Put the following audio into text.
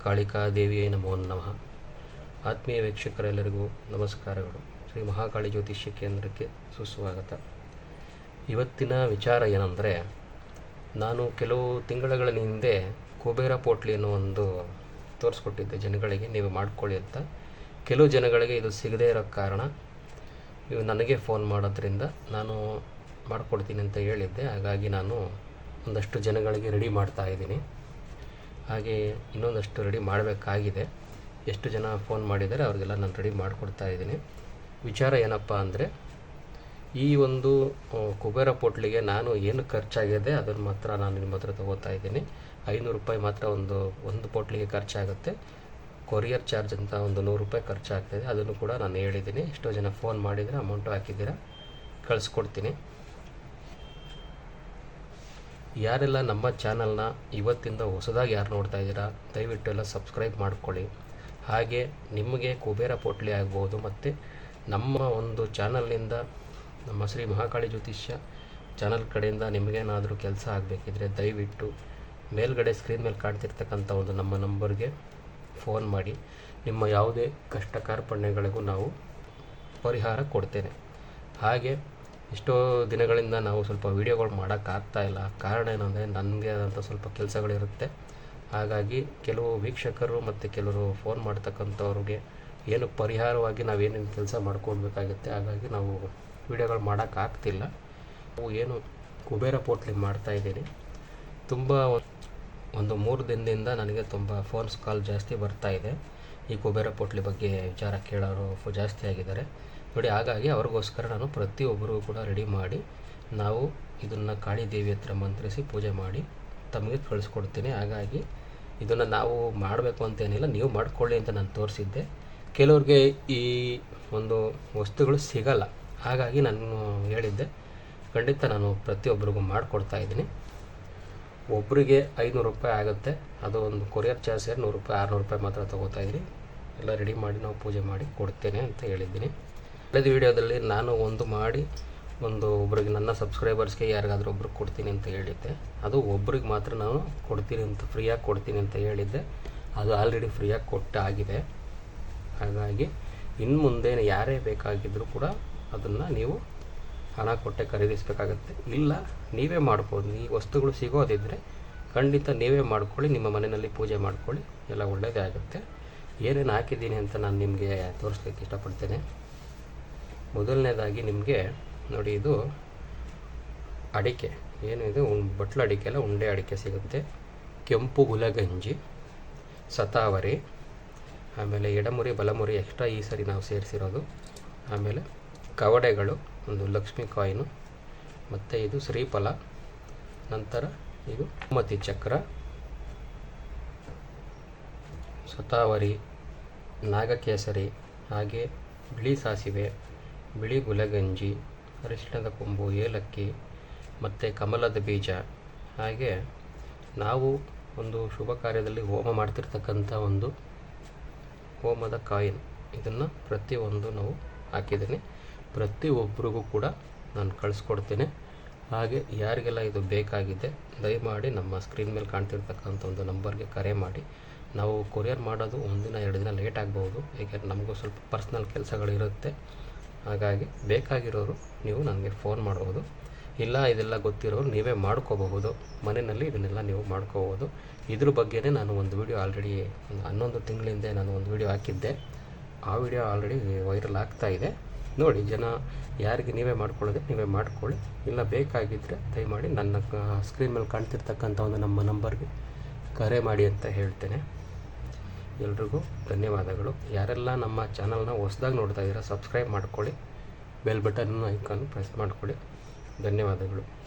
ಮಹಾಕಾಳಿಕಾ ದೇವಿಯೇ ನಮೋ ನಮಃ. ಆತ್ಮೀಯ ವೀಕ್ಷಕರೆಲ್ಲರಿಗೂ ನಮಸ್ಕಾರಗಳು. ಶ್ರೀ ಮಹಾಕಾಳಿ ಜ್ಯೋತಿಷ್ಯ ಕೇಂದ್ರಕ್ಕೆ ಸುಸ್ವಾಗತ. ಇವತ್ತಿನ ವಿಚಾರ ಏನಂದರೆ, ನಾನು ಕೆಲವು ತಿಂಗಳ ಹಿಂದೆ ಕುಬೇರ ಪೋಟ್ಲಿ ಅನ್ನೋ ಒಂದು ತೋರಿಸ್ಕೊಟ್ಟಿದ್ದೆ ಜನಗಳಿಗೆ, ನೀವು ಮಾಡ್ಕೊಳ್ಳಿ ಅಂತ. ಕೆಲವು ಜನಗಳಿಗೆ ಇದು ಸಿಗದೇ ಇರೋ ಕಾರಣ ನೀವು ನನಗೆ ಫೋನ್ ಮಾಡೋದ್ರಿಂದ ನಾನು ಮಾಡಿಕೊಡ್ತೀನಿ ಅಂತ ಹೇಳಿದ್ದೆ. ಹಾಗಾಗಿ ನಾನು ಒಂದಷ್ಟು ಜನಗಳಿಗೆ ರೆಡಿ ಮಾಡ್ತಾ ಇದ್ದೀನಿ. ಹಾಗೆ ಇನ್ನೊಂದಷ್ಟು ರೆಡಿ ಮಾಡಬೇಕಾಗಿದೆ. ಎಷ್ಟು ಜನ ಫೋನ್ ಮಾಡಿದ್ದಾರೆ ಅವ್ರಿಗೆಲ್ಲ ನಾನು ರೆಡಿ ಮಾಡಿಕೊಡ್ತಾ ಇದ್ದೀನಿ. ವಿಚಾರ ಏನಪ್ಪ ಅಂದರೆ, ಈ ಒಂದು ಕುಬೇರ ಪೋಟ್ಲಿಗೆ ನಾನು ಏನು ಖರ್ಚಾಗಿದೆ ಅದನ್ನು ಮಾತ್ರ ನಾನು ನಿಮ್ಮ ಹತ್ರ ತಗೋತಾ ಇದ್ದೀನಿ. ಐನೂರು ರೂಪಾಯಿ ಮಾತ್ರ ಒಂದು ಒಂದು ಪೋಟ್ಲಿಗೆ ಖರ್ಚಾಗುತ್ತೆ. ಕೊರಿಯರ್ ಚಾರ್ಜ್ ಅಂತ ಒಂದು ನೂರು ರೂಪಾಯಿ ಖರ್ಚಾಗ್ತದೆ. ಅದನ್ನು ಕೂಡ ನಾನು ಹೇಳಿದ್ದೀನಿ. ಎಷ್ಟೋ ಜನ ಫೋನ್ ಮಾಡಿದರೆ ಅಮೌಂಟು ಹಾಕಿದ್ದೀರಾ, ಕಳಿಸ್ಕೊಡ್ತೀನಿ. ಯಾರೆಲ್ಲ ನಮ್ಮ ಚಾನಲ್ನ ಇವತ್ತಿಂದ ಹೊಸದಾಗಿ ಯಾರು ನೋಡ್ತಾ ಇದ್ದೀರಾ, ದಯವಿಟ್ಟು ಎಲ್ಲ ಸಬ್ಸ್ಕ್ರೈಬ್ ಮಾಡ್ಕೊಳ್ಳಿ. ಹಾಗೆ ನಿಮಗೆ ಕುಬೇರ ಪೋಟ್ಲಿ ಆಗ್ಬೋದು ಮತ್ತು ನಮ್ಮ ಒಂದು ಚಾನಲ್ನಿಂದ ನಮ್ಮ ಶ್ರೀ ಮಹಾಕಾಳಿ ಜ್ಯೋತಿಷ್ಯ ಚಾನಲ್ ಕಡೆಯಿಂದ ನಿಮಗೇನಾದರೂ ಕೆಲಸ ಆಗಬೇಕಿದ್ರೆ ದಯವಿಟ್ಟು ಮೇಲ್ಗಡೆ ಸ್ಕ್ರೀನ್ ಮೇಲೆ ಕಾಣ್ತಿರ್ತಕ್ಕಂಥ ಒಂದು ನಮ್ಮ ನಂಬರ್ಗೆ ಫೋನ್ ಮಾಡಿ. ನಿಮ್ಮ ಯಾವುದೇ ಕಷ್ಟ ಕಾರ್ಪಣ್ಯಗಳಿಗೂ ನಾವು ಪರಿಹಾರ ಕೊಡ್ತೇನೆ. ಹಾಗೆ ಎಷ್ಟೋ ದಿನಗಳಿಂದ ನಾವು ಸ್ವಲ್ಪ ವೀಡಿಯೋಗಳು ಮಾಡೋಕ್ಕಾಗ್ತಾ ಇಲ್ಲ. ಕಾರಣ ಏನಂದರೆ ನನಗೆ ಆದಂಥ ಸ್ವಲ್ಪ ಕೆಲಸಗಳಿರುತ್ತೆ. ಹಾಗಾಗಿ ಕೆಲವು ವೀಕ್ಷಕರು ಮತ್ತು ಕೆಲವರು ಫೋನ್ ಮಾಡ್ತಕ್ಕಂಥವ್ರಿಗೆ ಏನು ಪರಿಹಾರವಾಗಿ ನಾವೇನೇನು ಕೆಲಸ ಮಾಡ್ಕೊಡ್ಬೇಕಾಗುತ್ತೆ, ಹಾಗಾಗಿ ನಾವು ವೀಡಿಯೋಗಳು ಮಾಡೋಕ್ಕಾಗ್ತಿಲ್ಲ. ನಾವು ಏನು ಕುಬೇರ ಪೋಟ್ಲಿ ಮಾಡ್ತಾ ಇದ್ದೀನಿ. ತುಂಬ ಒಂದು ಮೂರು ದಿನದಿಂದ ನನಗೆ ತುಂಬ ಫೋನ್ಸ್ ಕಾಲ್ ಜಾಸ್ತಿ ಬರ್ತಾ ಇದೆ. ಈ ಕುಬೇರ ಪೋಟ್ಲಿ ಬಗ್ಗೆ ವಿಚಾರ ಕೇಳೋರು ಜಾಸ್ತಿ ಆಗಿದ್ದಾರೆ. ನೋಡಿ, ಹಾಗಾಗಿ ಅವ್ರಿಗೋಸ್ಕರ ನಾನು ಪ್ರತಿಯೊಬ್ಬರಿಗೂ ಕೂಡ ರೆಡಿ ಮಾಡಿ, ನಾವು ಇದನ್ನು ಕಾಳಿ ದೇವಿ ಹತ್ರ ಮಂತ್ರಿಸಿ ಪೂಜೆ ಮಾಡಿ ತಮಗೆ ಕಳಿಸ್ಕೊಡ್ತೀನಿ. ಹಾಗಾಗಿ ಇದನ್ನು ನಾವು ಮಾಡಬೇಕು ಅಂತೇನಿಲ್ಲ ನೀವು ಮಾಡಿಕೊಳ್ಳಿ ಅಂತ ನಾನು ತೋರಿಸಿದ್ದೆ. ಕೆಲವ್ರಿಗೆ ಈ ಒಂದು ವಸ್ತುಗಳು ಸಿಗಲ್ಲ. ಹಾಗಾಗಿ ನಾನು ಹೇಳಿದ್ದೆ, ಖಂಡಿತ ನಾನು ಪ್ರತಿಯೊಬ್ಬರಿಗೂ ಮಾಡಿಕೊಡ್ತಾ ಇದ್ದೀನಿ. ಒಬ್ಬರಿಗೆ ಐನೂರು ರೂಪಾಯಿ ಆಗುತ್ತೆ. ಅದು ಒಂದು ಕೊರಿಯರ್ ಚಾರ್ಜ್ ಸೇರಿ ನೂರು ರೂಪಾಯಿ, ಆರುನೂರು ರೂಪಾಯಿ ಮಾತ್ರ ತೊಗೋತಾ ಇದ್ದೀನಿ. ಎಲ್ಲ ರೆಡಿ ಮಾಡಿ ನಾವು ಪೂಜೆ ಮಾಡಿ ಕೊಡ್ತೇನೆ ಅಂತ ಹೇಳಿದ್ದೀನಿ. ಕಳೆದ ವಿಡಿಯೋದಲ್ಲಿ ನಾನು ಒಂದು ಮಾಡಿ ಒಂದು ಒಬ್ರಿಗೆ ನನ್ನ ಸಬ್ಸ್ಕ್ರೈಬರ್ಸ್ಗೆ ಯಾರಿಗಾದ್ರೂ ಒಬ್ರಿಗೆ ಕೊಡ್ತೀನಿ ಅಂತ ಹೇಳಿದ್ದೆ. ಅದು ಒಬ್ರಿಗೆ ಮಾತ್ರ ನಾನು ಕೊಡ್ತೀನಿ ಅಂತ ಫ್ರೀಯಾಗಿ ಕೊಡ್ತೀನಿ ಅಂತ ಹೇಳಿದ್ದೆ. ಅದು ಆಲ್ರೆಡಿ ಫ್ರೀಯಾಗಿ ಕೊಟ್ಟಾಗಿದೆ. ಹಾಗಾಗಿ ಇನ್ನು ಮುಂದೆ ಯಾರೇ ಬೇಕಾಗಿದ್ದರೂ ಕೂಡ ಅದನ್ನು ನೀವು ಹಣ ಕೊಟ್ಟೆ ಖರೀದಿಸಬೇಕಾಗತ್ತೆ. ಇಲ್ಲ, ನೀವೇ ಮಾಡ್ಬೋದು. ಈ ವಸ್ತುಗಳು ಸಿಗೋದಿದ್ದರೆ ಖಂಡಿತ ನೀವೇ ಮಾಡ್ಕೊಳ್ಳಿ, ನಿಮ್ಮ ಮನೆಯಲ್ಲಿ ಪೂಜೆ ಮಾಡ್ಕೊಳ್ಳಿ. ಎಲ್ಲ ಒಳ್ಳೆಯದೇ ಆಗುತ್ತೆ. ಏನೇನು ಹಾಕಿದ್ದೀನಿ ಅಂತ ನಾನು ನಿಮಗೆ ತೋರಿಸ್ಲಿಕ್ಕೆ ಇಷ್ಟಪಡ್ತೇನೆ. ಮೊದಲನೇದಾಗಿ ನಿಮಗೆ ನೋಡಿ ಇದು ಅಡಿಕೆ. ಏನು ಇದು? ಬಟ್ಲು ಅಡಿಕೆ ಅಲ್ಲ, ಉಂಡೆ ಅಡಿಕೆ ಸಿಗುತ್ತೆ. ಕೆಂಪು ಗುಲಗಂಜಿ, ಸತಾವರಿ, ಆಮೇಲೆ ಎಡಮುರಿ, ಬಲಮುರಿ ಎಕ್ಸ್ಟ್ರಾ ಈ ಸರಿ ನಾವು ಸೇರಿಸಿರೋದು. ಆಮೇಲೆ ಕವಡೆಗಳು, ಒಂದು ಲಕ್ಷ್ಮಿ ಕಾಯಿನು, ಮತ್ತು ಇದು ಶ್ರೀಫಲ, ನಂತರ ಇದು ಮತಿ ಚಕ್ರ, ಸತಾವರಿ, ನಾಗಕೇಸರಿ, ಹಾಗೆ ಬಿಳಿ ಸಾಸಿವೆ ಬಿಳಿ ಗುಲಗಂಜಿ, ಅರಿಶಿಣದ ಕೊಂಬು, ಏಲಕ್ಕಿ, ಮತ್ತು ಕಮಲದ ಬೀಜ. ಹಾಗೆ ನಾವು ಒಂದು ಶುಭ ಕಾರ್ಯದಲ್ಲಿ ಹೋಮ ಮಾಡ್ತಿರ್ತಕ್ಕಂಥ ಒಂದು ಹೋಮದ ಕಾಯಿನ್. ಇದನ್ನು ಪ್ರತಿಯೊಂದು ನಾವು ಹಾಕಿದ್ದೀನಿ. ಪ್ರತಿಯೊಬ್ಬರಿಗೂ ಕೂಡ ನಾನು ಕಳಿಸ್ಕೊಡ್ತೀನಿ. ಹಾಗೆ ಯಾರಿಗೆಲ್ಲ ಇದು ಬೇಕಾಗಿದೆ, ದಯಮಾಡಿ ನಮ್ಮ ಸ್ಕ್ರೀನ್ ಮೇಲೆ ಕಾಣ್ತಿರ್ತಕ್ಕಂಥ ಒಂದು ನಂಬರ್ಗೆ ಕರೆ ಮಾಡಿ. ನಾವು ಕೊರಿಯರ್ ಮಾಡೋದು ಒಂದಿನ, ಎರಡು ದಿನ ಲೇಟ್ ಆಗ್ಬೋದು. ಏಕೆಂದರೆ ನಮಗೂ ಸ್ವಲ್ಪ ಪರ್ಸ್ನಲ್ ಕೆಲಸಗಳಿರುತ್ತೆ. ಹಾಗಾಗಿ ಬೇಕಾಗಿರೋರು ನೀವು ನನಗೆ ಫೋನ್ ಮಾಡ್ಬೋದು. ಇಲ್ಲ, ಇದೆಲ್ಲ ಗೊತ್ತಿರೋರು ನೀವೇ ಮಾಡ್ಕೋಬಹುದು. ಮನೆಯಲ್ಲಿ ಇದನ್ನೆಲ್ಲ ನೀವು ಮಾಡ್ಕೋಬೋದು ಇದ್ರ ಬಗ್ಗೆನೇ ನಾನು ಒಂದು ವಿಡಿಯೋ ಆಲ್ರೆಡಿ ಒಂದು ಹನ್ನೊಂದು ತಿಂಗಳಿಂದ ನಾನು ಒಂದು ವಿಡಿಯೋ ಹಾಕಿದ್ದೆ. ಆ ವಿಡಿಯೋ ಆಲ್ರೆಡಿ ವೈರಲ್ ಆಗ್ತಾ ಇದೆ. ನೋಡಿ, ಜನ ಯಾರಿಗೆ ನೀವೇ ಮಾಡ್ಕೊಳ್ಳೋದೆ ನೀವೇ ಮಾಡ್ಕೊಳ್ಳಿ. ಇಲ್ಲ ಬೇಕಾಗಿದ್ದರೆ ದಯಮಾಡಿ ನನ್ನ ಸ್ಕ್ರೀನ್ ಮೇಲೆ ಕಾಣ್ತಿರ್ತಕ್ಕಂಥ ಒಂದು ನಮ್ಮ ನಂಬರ್ಗೆ ಕರೆ ಮಾಡಿ ಅಂತ ಹೇಳ್ತೇನೆ. ಎಲ್ರಿಗೂ ಧನ್ಯವಾದಗಳು. ಯಾರೆಲ್ಲ ನಮ್ಮ ಚಾನಲ್ನ ಹೊಸ್ದಾಗಿ ನೋಡ್ತಾ ಇದ್ದೀರಾ, ಸಬ್ಸ್ಕ್ರೈಬ್ ಮಾಡ್ಕೊಳ್ಳಿ. ಬೆಲ್ ಬಟನ್ ಐಕಾನ್ ಪ್ರೆಸ್ ಮಾಡ್ಕೊಳ್ಳಿ. ಧನ್ಯವಾದಗಳು.